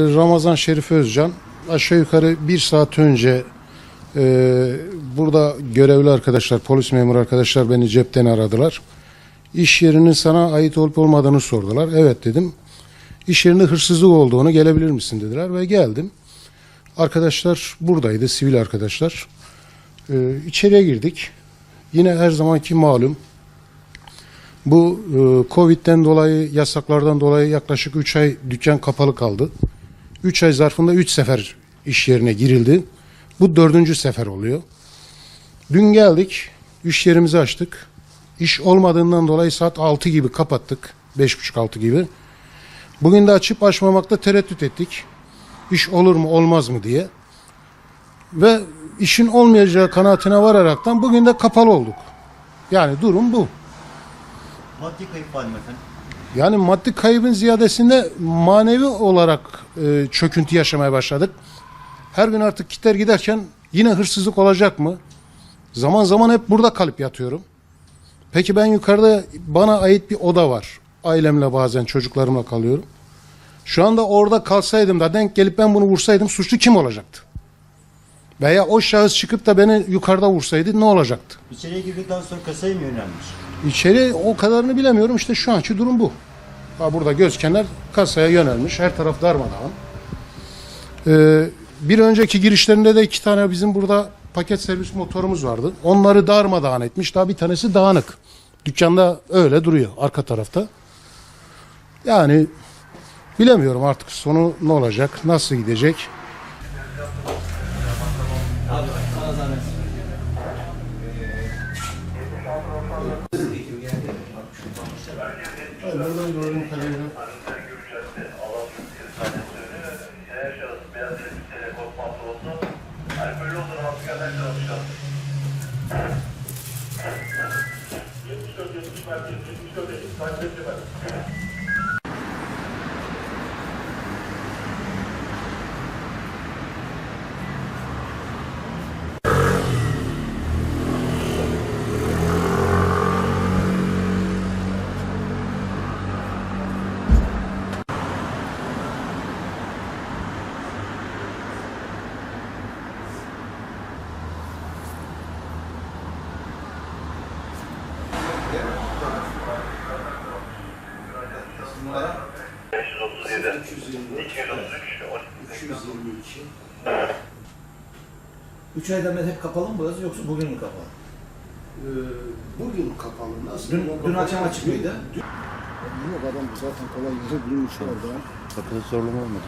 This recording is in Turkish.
Ramazan Şerif Özcan aşağı yukarı bir saat önce e, burada görevli arkadaşlar, polis memuru arkadaşlar beni cepten aradılar. İş yerinin sana ait olup olmadığını sordular. Evet dedim. İş yerinde hırsızlık olduğunu gelebilir misin dediler ve geldim. Arkadaşlar buradaydı, sivil arkadaşlar. E, içeriye girdik. Yine her zamanki malum bu e, Covid'den dolayı, yasaklardan dolayı yaklaşık 3 ay dükkan kapalı kaldı. 3 ay zarfında 3 sefer iş yerine girildi. Bu dördüncü sefer oluyor. Dün geldik, iş yerimizi açtık. İş olmadığından dolayı saat 6 gibi kapattık. 5.30-6 gibi. Bugün de açıp açmamakta tereddüt ettik. İş olur mu olmaz mı diye. Ve işin olmayacağı kanaatine vararaktan bugün de kapalı olduk. Yani durum bu. Maddi kayıp var mı efendim? Yani maddi kaybın ziyadesinde manevi olarak e, çöküntü yaşamaya başladık. Her gün artık gider giderken yine hırsızlık olacak mı? Zaman zaman hep burada kalıp yatıyorum. Peki ben yukarıda bana ait bir oda var. Ailemle bazen çocuklarımla kalıyorum. Şu anda orada kalsaydım da denk gelip ben bunu vursaydım suçlu kim olacaktı? Veya o şahıs çıkıp da beni yukarıda vursaydı ne olacaktı? İçeriye girdikten sonra kasaya mı yönelmiş? İçeri o kadarını bilemiyorum. İşte şu anki durum bu. Ha burada göz kenar kasaya yönelmiş. Her taraf darmadağın. Ee, bir önceki girişlerinde de iki tane bizim burada paket servis motorumuz vardı. Onları darmadağın etmiş. Daha bir tanesi dağınık. Dükkanda öyle duruyor arka tarafta. Yani bilemiyorum artık sonu ne olacak, nasıl gidecek. Buradan gördüğüm kadarıyla Her şahıs Numara 537 224 233 222 3 aydan beri hep kapalı mı burası yoksa bugün mü kapalı? Ee, bugün kapalı. Nasıl? Dün, dün akşam açık mıydı? Yok adam zaten kolay yere bulmuş orada. Kapıda zorlama olmadı.